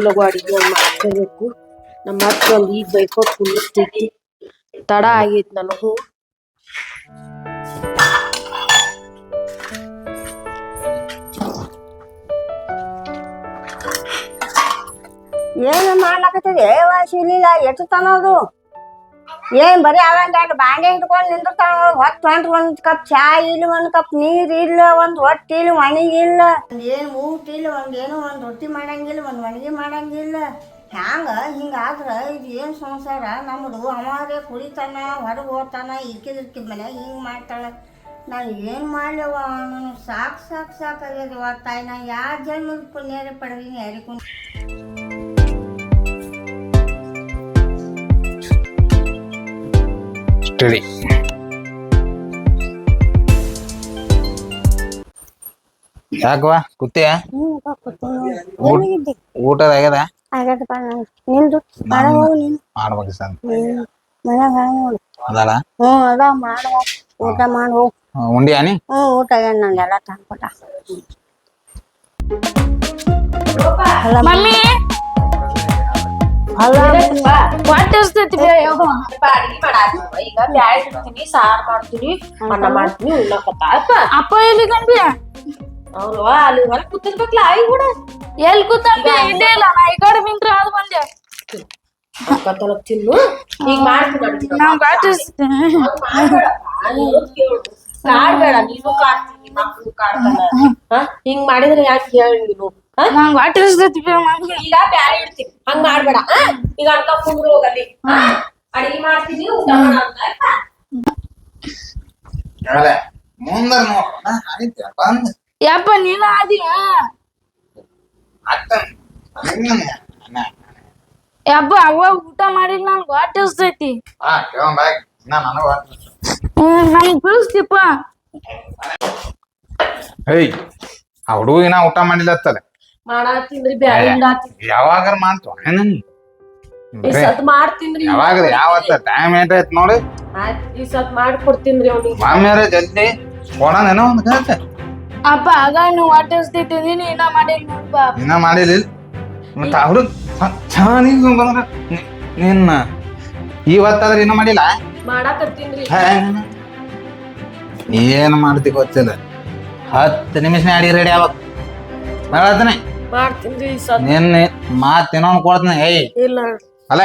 ಲಗು ಅಡಿಗೆ ಮಾಡ್ಕೋಬೇಕು ನಮ್ಮ ಅಕ್ಕ ಒಂದು ಈಗ ಬೈಕೋತ್ ಕುಂದಿರ್ತೈತಿ ತಡ ಆಗೈತಿ ನನಗೂ ಏನು ಮಾಡ್ಲಕತ್ತದ ವಾಸಿ ಶಿಲಿಲ್ಲ ಎಷ್ಟು ತನದು ಏನ್ ಬರೀ ಅವಂಗ ಬಾಂಡೆ ಹಿಡ್ಕೊಂಡು ನಿಂದಿರ್ತಾವ? ಹೊತ್ತು ಹೊಂಟ್ ಒಂದ್ ಕಪ್ ಚಾ ಇಲ್ಲ, ಒಂದ್ ಕಪ್ ನೀರ್ ಇಲ್ಲ, ಒಂದ್ ಹೊಟ್ಟಿ ಇಲ್ಲ ಒಣಗಿಲ್ಲ ಏನ್ ಊಟ ಇಲ್ಲ, ಒಂದ್ ಏನು, ಒಂದ್ ರೊಟ್ಟಿ ಮಾಡಂಗಿಲ್ಲ, ಒಂದ್ ಒಣಗಿ ಮಾಡಂಗಿಲ್ಲ. ಹ್ಯಾಂಗ? ಹಿಂಗಾದ್ರ ಇದು ಏನ್ ಸಂಸಾರ? ನಮ್ದು ಅವಾರೇ ಕುಡಿತಾನ, ಹೊರಗೆ ಹೋಗ್ತಾನ, ಇರ್ಕಿದ್ ಮನೆ ಹಿಂಗ್ ಮಾಡ್ತಾಳ. ನಾನು ಏನು ಮಾಡ್ಲವ ನಾನು ಸಾಕು ಸಾಕು ಸಾಕಾಗ್ಯದವ ತಾಯಿ. ನಾ ಯಾವ ಜನ್ಮ ಪುಣ್ಯರೇ ಪಡದೀನಿ ಯಾರಿಗೂ ಸ್ಟಡಿ ಯಾಕವಾ ಕೂತಿಯ ಊಟದ ಆಗ್ಯದ ಆಗದಪ್ಪ ನಿಂದು? ನೀನು ಮಾಡ್ಬೇಕು ಸರ್ ಮನ್ಯಾಗ ಹಾಳ್ ನೋಡು. ಅದಲ್ಲ ಹ್ಞೂ ಅದ ಮಾಡುವ ಊಟ ಮಾಡ ಹೋಗ. ಉಂಡಿ ಆನಿ ಹ್ಞೂ ಊಟ ಏನು ನಂಗೆಲ್ಲ ತಂದ್ಕೊಟ್ಟ. ಮಮ್ಮಿ ಈಗ ಬ್ಯಾಳಿ ಸಾರ್ ಮಾಡ್ತೀನಿ ಅನ್ನ ಮಾಡ್ತೀನಿ ಅಪ್ಪ. ಎಲ್ಲಿ ಗಂಬಿ ಅವ್ರು ಅಲ್ಲಿ ಹೊರಗ್ ಕೂತಿರ್ಬೇಕಲ್ಲ ಆಯಿ ಕೂಡ. ಎಲ್ಲಿ ಕೂತಂಬಿ ಇಲ್ಲೇ ಇಲ್ಲ ನಾ ಈ ಕಡೆ ಅದು ಬಂದೆ. ಅಕ್ಕತ್ತನ ತಿನ್ನು. ಈಗ ಮಾಡ್ತೀನಿ ನಾವ್ ನೀನು ಕೇಳು. ಕಾಡ್ಬೇಡ ನೀನು ಕಾಡ್ತೀನಿ ಮಕ್ಳು ಕಾಡ್ತಾನ ಹಿಂಗ್ ಮಾಡಿದ್ರೆ ಯಾಕೆ ಹೇಳಿ ನೀನು? ನಂಗ್ ವಾಟ್ ಇಸ್ ದಟ್ ಮಮ್ಮಿ ಈಗ ಬ್ಯಾಳಿ ಇಡ್ತೀನಿ ಹಂಗ್ ಮಾಡ್ಬೇಡ? ಈಗ ಅನ್ಕ ಕುಂದ್ರು ಹೋಗಲ್ಲಿ? ಅಡಿಗೆ ಮಾಡ್ತೀನಿ ಊಟ ಮಾಡಂತ ಆಯ್ತಾ? ಮುಂದ ಆಯ್ತು ಬಂದ್. ಯಪ್ಪ ನೀನು ಆದಿಯ? ಅಕ್ಕ ಯಪ್ಪ ಅವ್ವ ಊಟ ಮಾಡಿಲ್ಲ ನನ್ ವಾಟ್ ಇಸ್ ದೈತಿ ಹಾ ಬಾಯ್. ಇನ್ನ ನನಗ ನಂಗ್ ಬಿಳಿಸ್ತಿಪ್ಪ ಹೇಯ್ ಆ ಹುಡುಗಿನ ಊಟ ಮಾಡಿಲ್ಲ ಅತ್ತಲ್ಲ ಮಾಡಾತೀನ್ರಿ ಬ್ಯಾಳಿ ಇಡಾತೀನಿ ಯಾವಾಗಾರ ಮಾಡ್ತು ಏನ ಈ ಸತ್ ಮಾಡ್ತೀನ್ರಿ ಯಾವಾಗ ಯಾವತ್ತ ಟೈಮ್ ನೋಡಿ. ಆಯ್ತ್ ಈ ಸತ್ ಮಾಡ್ಕೊಡ್ತೀನ್ರಿ ಅವ್ನಿಗೆ. ಮಾಮ್ಯಾರ ಜಲ್ದಿ ಕೊಡೋಣೇನೋ ಒಂದು ಕತೆ. ಅಪ್ಪ ಆಗ ನೀವು ವಾಟ್ ಇಸ್ ದೈತಿ ನೀನು ಇನ್ನ ಮಾಡಿಲ್ಲ ನೋಡ್ಪ ಇನ್ನ ಮಾಡಿಲ್ಲ ಮತ್ತ ಅವ್ರು ಚೆನ್ನಾಗಿ ಬಂದ್ರ ನಿ- ನಿನ್ನ. ಇವತ್ತಾದ್ರೆ ಇನ್ನ ಮಾಡಿಲ್ಲ? ಮಾಡಾಕತ್ತೀನ್ರಿ. ಏನ್ ಮಾಡ್ತಿ ಗೊತ್ತಿಲ್ಲ. ಹತ್ತು ನಿಮಿಷ ಅಡಿ ರೆಡಿ ಆಗ್ಬೇಕು. ಹೇಳತ್ತೀನಿ ಮಾಡ್ತೀನ್ರಿ ಈ ಸತ್ ನಿನ್ನ ಮಾತ್ ಇನ್ನೊಂದು ಕೊಡ್ತೀನಿ ಏಯ್. ಇಲ್ಲ. ಅಲ್ಲ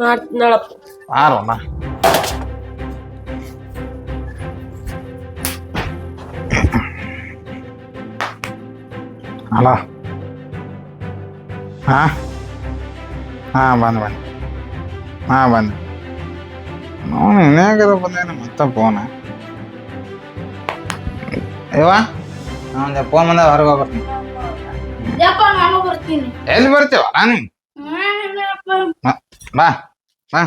ಮಾಡ್ತೀನಳಪ್ಪ ಆರೋಣ ಹಲೋ ಹಾ? ಹಾ ಬಂದು ಬಂದು. ಹಾ ಬಂದು. ನೋಡು ಇನ್ನೇಗದ ಬಂದೇನು? ಮತ್ತೆ ಫೋನ್ ಇವ ಒಂದು ಫೋನ್ ಬಂದ ಹೊರಗೆ ಹೋಗ್ಬರ್ತೀನಿ ಯಪ್ಪ ನಾನು ಬರ್ತೀನಿ. ಎಲ್ಲಿ ಬರ್ತೀವ ನಾನು? ಹ್ಮ್, ಬಾ ಬಾ.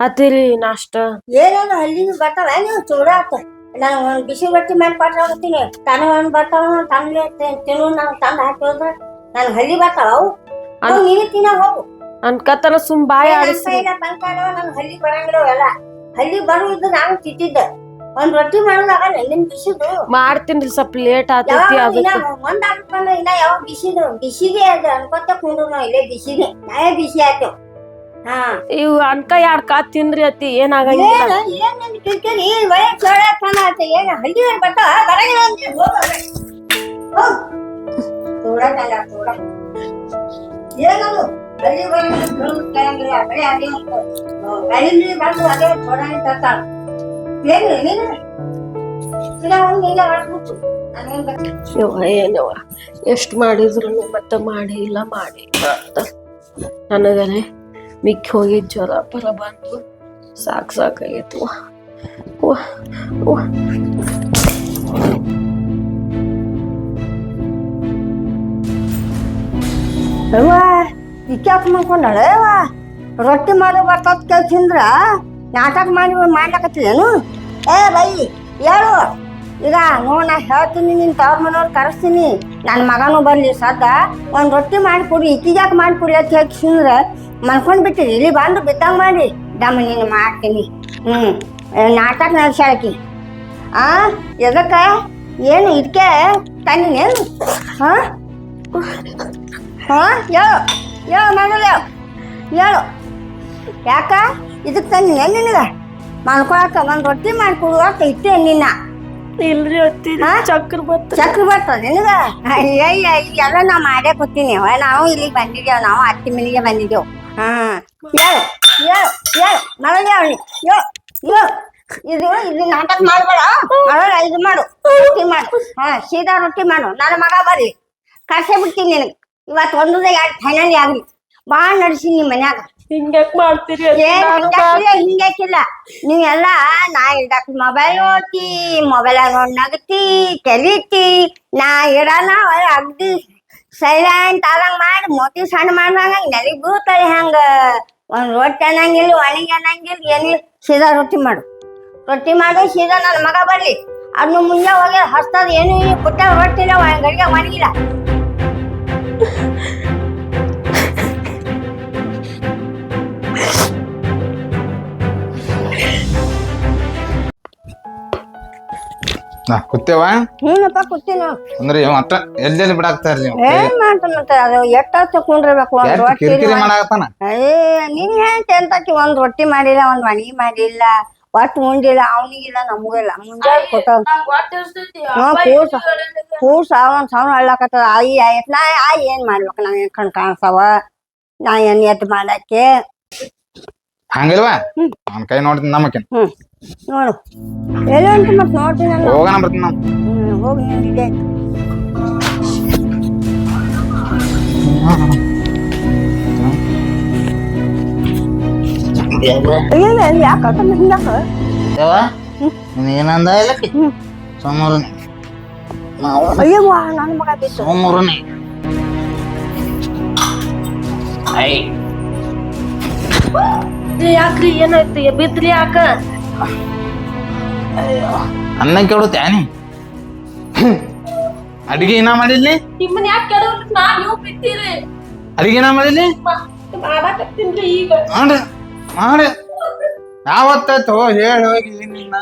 ಅತಿರಿ ನಾಷ್ಟ. ಏನೇನು ಹಳ್ಳಿಗೆ ಬರ್ತಾವ? ನೀವು ಚೂಡ ಆತ? ನಾನು ಒಂದು ಬಿಸಿ ರೊಟ್ಟಿ ಮಾಡಿ ಪಾಠ ಹೋಗ್ತೀನಿ ತಾನು ಒಂದು ಬರ್ತಾವ ತಂದ್ಲೆ ತಿನ್ನು ನಾವು ತಂದು ಹಾಕಿ ಹೋದ್ರೆ. ನಾನು ಹಳ್ಳಿ ಬರ್ತಾವ ಅವು? ನೀನು ತಿನ್ನ ಹೋಗು. ಅನ್ಕತನ ಸುಮ್ ಬಾಯಿ ಆಡಿಸಿ ಹಳ್ಳಿ ಬರಂಗಿಲ್ಲ ಹಳ್ಳಿ ಬರುವುದು ನಾನು ತಿಂತಿದ್ದೆ. ಒಂದ್ ರೊಟ್ಟಿ ಮಾಡೋದಾಗ ನಿನ್ ಬಿಸಿದು? ಮಾಡ್ತೀನ್ರಿ ಸ್ವಲ್ಪ ಲೇಟ್ ಆತೈತಿ ಯಾವಾಗ ಅದಕ್ಕೆ ಒಂದ್ ಹಾಕ್ಕೊಂಡು ಇನ್ನ ಯಾವ ಬಿಸಿದು? ಬಿಸಿಗೆ ಅದು ಅನ್ಕೊತ ಕುಂಡ್ರು ನಾವು ಇಲ್ಲೇ ಬಿಸಿಗೆ. ನಾವೇ ಬಿಸಿ ಆಯ್ತು. ಹಾ. ಇವ್ ಅನ್ಕ ಎರಡ್ ಕಾ ತಿನ್ರಿ ಅತ್ತಿ ಏನಾಗಂಗಿಲ್ಲ. ಏನು ಏನ್ ನಿನ್ ಕಿರಿಕಿರಿ? ಆತ ಏನ? ಹಳ್ಳಿ ಬರ್ತಾವ? ಬರಂಗಿಲ್ಲ ಅಂತ ಹೋಗ ಏನದು? ಅಲ್ಲಿ ಬಂದ್ರೆ ಬರೀ ಅದೇ ಹಳ್ಳಿ ಬಂದು ಅದೇ ಚೋಡಾಣಿ ತರ್ತಾಳ. ಏನು ನೀನು? ಇಲ್ಲ ಒಂದು ಇಲ್ಲ ಎಷ್ಟ್ ಮಾಡಿದ್ರು ಮತ್ತೆ ಮಾಡಿ ಇಲ್ಲ ಮಾಡಿ ನನಗನೆ ಮಿಕ್ಕಿ ಹೋಗಿ ಜ್ವರ ಪರ ಬಂದು ಸಾಕ್ ಸಾಕಾಗೈತು. ಅವ್ವ. ಅವ್ವ ಇಕ್ಯಾಕ್ ಮಾಡ್ಕೊಂಡಾಳೆ? ಅವ್ವ ರೊಟ್ಟಿ ಮಾಡೋ ಬರ್ತದ ಕೆಲ್ಸಿಂದ್ರ ನಾಟಕ ಮಾಡಿ ಮಾಡ್ಲಾಕತ್ತೇನು ಏ, ಬೈ, ಹೇಳು. ಈಗ ನೋ ನಾ ಹೇಳ್ತೀನಿ ನಿನ್ ತವ್ರ ಮನೋರು ಕರೆಸ್ತೀನಿ. ನನ್ನ ಮಗನೂ ಬರಲಿ, ಸದ್ದ ಒಂದು ರೊಟ್ಟಿ ಮಾಡಿಕೊಡಿ ಇಕ್ಕಿಗ್ಯಾಕೆ ಮಾಡಿಕೊಡಿ ಅಂತ ಹೇಳಿ ಮನ್ಕೊಂಡು ಬಿಟ್ಟಿರಿ ಇಲ್ಲಿ ಬಂದು ಬಿದ್ದಂಗೆ ಮಾಡಿ. ದಮ್ಮ ನೀನು ಮಾಡ್ತೀನಿ. ಹ್ಞೂ ನಾಟಕ ನಡ್ಸಾಳಕಿ ಆ, ಎದಕ್ಕ? ಏನು ಇದಕ್ಕೆ ತಂದಿನೇನು? ಹಾ? ಹಾ? ಹೇಳು. ಹೇಳು ಮಾಡಲ್ಲ ಹೇಳು. ಯಾಕ? ಇದಕ್ಕೆ ತಂದಿನ ನಿನಗೆ? ಮಾಡ್ಕೊಳಕ ಒಂದು ರೊಟ್ಟಿ ಮಾಡಿಕೊಡುವ ಇಟ್ಟೆ ನಿನ್ನ. ಇಲ್ರಿ ಅತ್ತಿ? ಚಕ್ರ ಬತ್ತ ಚಕ್ರ ಬರ್ತದೆ ನಿನಗ? ಅಯ್ಯಯ್ಯ ಎಲ್ಲ ನಾವು ಮಾಡೇ ಕೂತೀನಿ. ನಾವು ಇಲ್ಲಿಗೆ ಬಂದಿದ್ದೇವೆ ನಾವು ಅತ್ತಿ ಮನೆಗೆ ಬಂದಿದ್ದೇವು. ಹಾ. ಹೇಳು ಹೇಳು ಹೇಳು. ಮರಳಿ ಅವಳಿ ಯೋ ಯೋ ಇದು ಇದು ನಾಟಕ ಮಾಡ್ಬೇಡ ಇದು ಮಾಡು. ರೊಟ್ಟಿ ಮಾಡು. ಹಾ ಸೀದಾ ರೊಟ್ಟಿ ಮಾಡು. ನನ್ನ ಮಗ ಬರ್ರಿ. ಕರ್ಸೇ ಬಿಡ್ತೀನಿ ನಿನಗೆ. ಇವತ್ತು ಒಂದದ ಎರಡು ಫೈನಲ್ ಆಗ್ಲಿ ಭಾಳ ನಡ್ಸಿ ನಿಮ್ ಮನ್ಯಾಗ. ಹಿಂಗ್ಯಾಕ್ ಮಾಡ್ತೀರಿ? ಏನ್ ನಾನು ಹಿಂಗಾಕಿಲ್ಲ ಹಿಂಗಾಕಿಲ್ಲ ನೀವೆಲ್ಲ ನಾ ಇಡಕ್ ಮೊಬೈಲ್ ಓದ್ತಿ ಮೊಬೈಲ್ ನೋಡಿ ನಗತಿ ತೆಲಿತಿ ನಾ ಇಡನ ಅಗ್ದಿ. ಸೈಲೆಂಟ್ ಆದಂಗ್ ಮಾಡಿ ಮೋತಿ ಸಣ್ಣ ಮಾಡ್ದಂಗ ನೆಲಿಗ್ ಬೀಳ್ತಾರೆ ಹಂಗ? ಒಂದ್ ರೊಟ್ಟಿ ಅನ್ನಂಗಿಲ್ಲ ಒಣಗಿ ಅನ್ನಂಗಿಲ್ಲ ಏನಿಲ್ಲ ಸೀದಾ ರೊಟ್ಟಿ ಮಾಡು. ರೊಟ್ಟಿ ಮಾಡಿ ಸೀದಾ ನನ್ನ ಮಗ ಬರ್ಲಿ. ಅದನ್ನ ಮುಂಜಾ ಹೋಗಿ ಹಸ್ತದ ಏನು ಇಲ್ಲ. ಪುಟ್ಟ ರೊಟ್ಟಿಲ್ಲ ಗಡಿಗೆ ಒಣಗಿಲ್ಲ. ನಾ ಕೂತೇವ ಹ್ಞೂನಪ್ಪ ಕೂತೀನಿ? ಅಂದ್ರೆ ಇವ್ ಮತ್ತ ಎಲ್ಲೆಲ್ಲಿ ಬಿಡಾಕ್ತಾರ ನೀವು ಏನ್ ಮಾಡ್ತಾನಂತ ಅದು ಎಷ್ಟ ಕುಂಡ್ರಬೇಕು ಒಂದ್ ರೊಟ್ಟಿ ಕಿರಿಕಿರಿ ಮಾಡಾಕತ್ತಾನ? ಏ ನೀನ್ ಹೇಳ್ತಿ ಎಂತಕಿ ಒಂದ್ ರೊಟ್ಟಿ ಮಾಡಿಲ್ಲ ಒಂದ್ ಮನಿ ಮಾಡಿಲ್ಲ? ಒಟ್ಟು ಉಂಡಿಲ್ಲ ಅವನಿಗಿಲ್ಲ ನಮಗಿಲ್ಲ ಮುಂಜಾನೆ ಕೊಟ್ಟ ನಂಗ್ ಹೊಟ್ಟೆ ಹಸ್ದೈತಿ. ಹಾ, ಅಪ್ಪ ಕೂಸ. ಎಲ್ಲಿ ಹೇಳಿದ್ರೆ ಕೂಸ ಒಂದ್ ಸೌಂಡ್ ಹಳ್ಳಕತ್ತದ ಆಯಿ ಆಯ್ತ್ ನಾ ಆಯಿ ಏನ್ ಮಾಡ್ಬೇಕು ನಂಗೆ ಕಣ್ ಕಾಣ್ಸವ ನಾ ಏನ್ ಎತ್ ಮಾಡಕ್ಕೆ ಹಂಗಿಲ್ವಾ ಅವ್ನ ಕೈ ನೋಡ್ತೀನಿ ನಮ್ಮಕಿನ್ ಹ್ಮ್ ನೋಡು ಎಲ್ಲಿ ಉಂಟು ಮತ್ ನೋಡ್ತೀನಿ ನಾನು ಹೋಗೋಣ ಬರ್ತೀನಿ ನಾವು ಹ್ಮ್ ಹೋಗಿ ನಿಂದಿದೆ ಅಯ್ಯೋ ಯಾಕೆ ಹಿಂಗಾಕ ಯವ್ವ ನೀನಂದ ಇಲ್ಲಕ್ಕೆ ಸೋಮವಾರನೇ ನಾವು ಅಯ್ಯೋ ನನ್ನ ಮಗ ಬಿತ್ತು ಸೋಮವಾರನೇ ಐ ಯಾಕ್ರಿ ಏನಾಯ್ತು ಬಿದ್ರಿ ಯಾಕ ಅನ್ನ ಕೇಳುತ್ತೇನಿ ಅಡಿಗೆ ಏನ ಮಾಡಿದ್ಲಿ ಯಾಕೆ ಕೆಡವ್ರಿ ನಾ ನೀವು ಬಿತ್ತೀರಿ ಅಡಿಗೆ ಏನ ಮಾಡಿದ್ಲಿ ಈಗ ಮಾಡಿ. ಯಾವತ್ತಾಯ್ತು ಹೇಳಿ ಹೋಗಿ ನಿನ್ನ.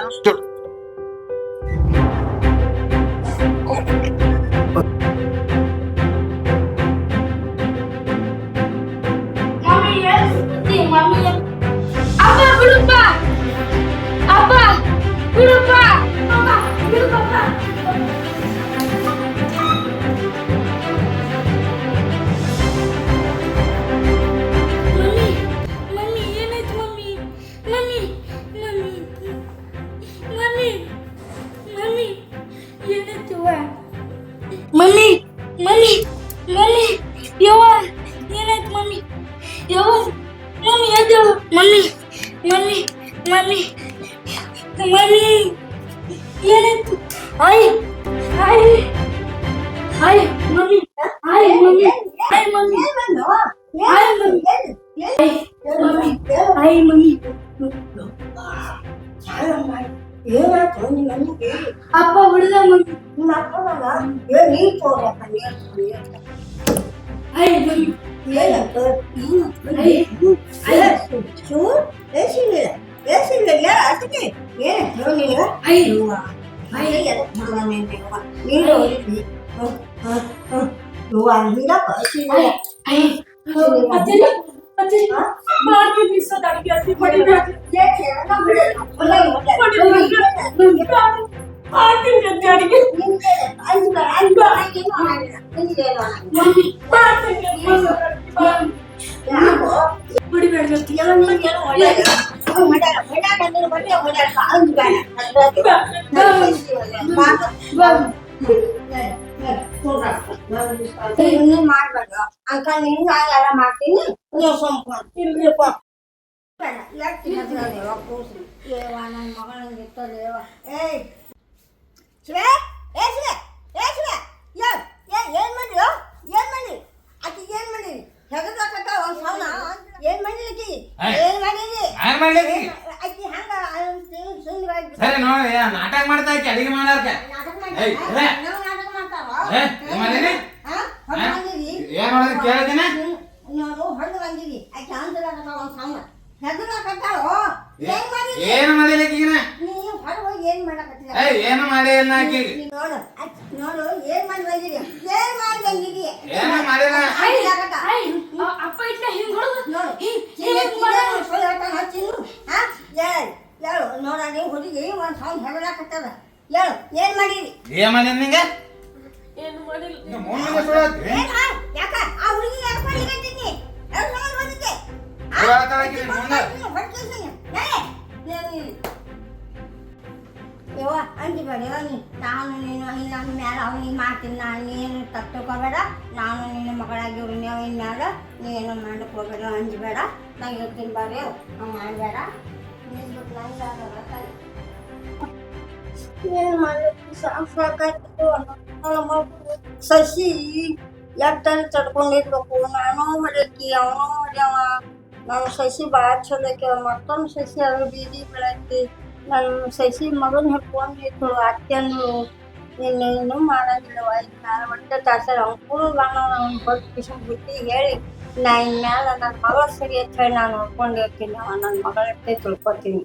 Ay, mami. Ay, mami. Ay, mami. Ay, mami. Ay, mami. Ay, mami. ஏன்னா தோணி மணிக்கு அப்பா விடுதான் மம்மி உங்க அப்பா ஏன் நீ போற ஐ மம்மி ஏன் பேசுங்க பேசுங்க அதுக்கு ஏன் தோணியா ஐ ரூபா ஐ எனக்கு நீங்க ಆಯ್ ಮಮ್ಮಿ ಆಯ್ ಮಮ್ಮಿ ಆಯ್ ಮಮ್ಮಿ ಆಯ್ ಮಮ್ಮಿ ಆಯ್ ಮಮ್ಮಿ ಅಪ್ಪ ಬಿಡದ ಮಮ್ಮಿ ಆಯ್ ಮಮ್ಮಿ ಆಯ್ ಆಯ್ ಅಜ್ಜಿ ಅಜ್ಜಿ ಮಾಡ್ತೀನಿ ಸದ ಅಡಿಗೆ ಅಜ್ಜಿ ಮಾಡಿದ್ರಿ ಮಾಡ್ತೀನಿ ಅಜ್ಜಿ ಅಡಿಗೆ ಮಮ್ಮಿ ಮಾಡ್ತೀನಿ ಬಿಡಿಬೇಡ ಅಜ್ಜಿ ನೀನ್ ಮಾಡ್ಬೇಡ ಅಂಕಲ್ ನೀನ್ ಎಲ್ಲ ಮಾಡ್ತೀನಿ ನೀವು ಸುಮ್ಕೊಂಡು ಇಲ್ರಿಪ್ಪ ಮಾಡ್ಬೇಡ ಶಿವೆ ಏ ಶಿವೆ ಏ ನೀವು ಯೋ ಏ ಏನ್ ಮಾಡಿಯೋ ಏನ್ ಮಾಡಿ ಆಕಿ ಏನ್ ಮಾಡಿ ಹೆಗದಾಕತ್ತ ಒಂದ್ ಸೌನ ಏನ್ ಮಾಡಿಲ್ಲ ಆಕಿ ಏನ್ ಮಾಡಿದ್ರಿ ಆಕಿ ಹಂಗ ಸುಂದರವಾಗಿ ನಾಟಕ ಮಾಡ್ತಾ ಇದ್ದೆ ಅಡಿಗೆ ಮಾಡಾರ್ಕ. ಏನ್ ಮಾಡೋದು? ಕೇಳಿದಿನ ನೋಡು ಹೊಡೆದು ಬಂದಿರಿ ಆಕೆ ಅಂದ್ರಾಗತ್ತಾಳ ಒಂದು ಸಣ್ಣ ಹೆದರಾಕತ್ತಾಳು ಏನ್ ಮಾಡಿರಿ ಏನು ಮಾಡಿಲ್ಲ ಈಗಿನ? ನೀವು ಹೊರಗೆ ಹೋಗಿ ಏನ್ ಏಯ್ ಏನು ಮಾಡಿ ಇಲ್ಲ ನೋಡು ನೋಡು ಏನ್ ಮಾಡಿ ಬಂದಿರಿ ಏನ್ ಮಾಡಿ ಬಂದಿರಿ ಏನು ಮಾಡಿಲ್ಲ. ಅಪ್ಪ ಇಟ್ಲ ಹಿಂಗ್ ಹೊಡೆದು ನೋಡು ಹಿಂಗ್ ಮಾಡೋದು. ಸುಳ್ಳು ಹೇಳ್ತಾನ ಹಾ ಹೇಳು ಹೇಳು ಹುಡುಗಿ ಒಂದು ಹೆದರಾಕತ್ತದ ಹೇಳು ಏನ್ ಮಾಡಿರಿ ಏನ್ ಮಾಡಿ ನಿಂಗೆ? ಮಾಡಿಲ್ಲ ನಿಮ್ಮ ಮೂರ್ನಿಗೆ ಸುಳ್ಳು ಹೇಳ್ತಿ? ಏನ್ ಆ? ಯಾಕ? ಆ ಹುಡುಗಿ ಯಾಕೆ ಬಂದಿದ್ದೀನಿ ಎರಡು ಸಲ ಬಂದಿದ್ದೆ? ಆ? ಸುಳ್ಳು ಹೇಳ್ತಾಳೆ ಆಕಿ ನಿನ್ ಮುಂದೆ. ಯವ್ವ ಅಂಜಿಬೇಡ ಯವ್ವ ನೀ ನಾನು ನೀನು ಇನ್ನು ನನ್ನ ಮ್ಯಾಲೆ ಅವನಿಗೆ ಮಾಡ್ತೀನಿ. ನಾನು ನೀನು ತಪ್ಪು ತಿಳ್ಕೊಬೇಡ ನಾನು ನಿನ್ನ ಮಗಳಾಗಿ ಇನ್ಮ್ಯಾಲ ನೀನು ಮಾಡಕ್ಕೆ ಹೋಗ್ಬೇಡ ಅಂಜಬೇಡ ನಾನು ಇರ್ತೀನಿ ಬರ್ರಿ ಹಂಗೆ ಮಾಡಬೇಡ. ಏನ್ ಮಾಡ್ಲಿಕ್ಕೆ ಸಾಕಾಯ್ತು. ಸಸಿ ಎಟ್ಟಲ್ಲಿ ತಡ್ಕೊಂಡಿರ್ಬೇಕು. ನಾನು ಹೊಡಕಿ ಅವನು ಹೊಡ್ಯವ ನನ್ನ ಸಸಿ ಭಾಳ ಚಲೋ ಆಕ್ಯಾವ. ಮತ್ತೊಂದು ಸಸಿ ಅದು ಬೀದಿ ಬೆಳಕಿ. ನನ್ನ ಸಸಿ ಮಗನ ಹಿಡ್ಕೊಂಡಿತ್ತು ಅತ್ತೆಂದು ಇನ್ನೇನು ಮಾಡಂಗಿಲ್ಲವ. ನಾನು ಹೊಟ್ಟೆ ತಾಸರ ಅಂಕುಳು ಬಾಣ ಬಟ್ ಕಿಶನ್ ಬಿಟ್ಟು ಹೇಳಿ, ನಾ ಇನ್ಮೇಲೆ ನನ್ನ ಮಗಳ ಸರಿ ಅಂತ ಹೇಳಿ ನಾನು ನೋಡ್ಕೊಂಡಿರ್ತೀನಿ ನನ್ನ ಮಗಳಷ್ಟೇ ತಿಳ್ಕೊತೀನಿ.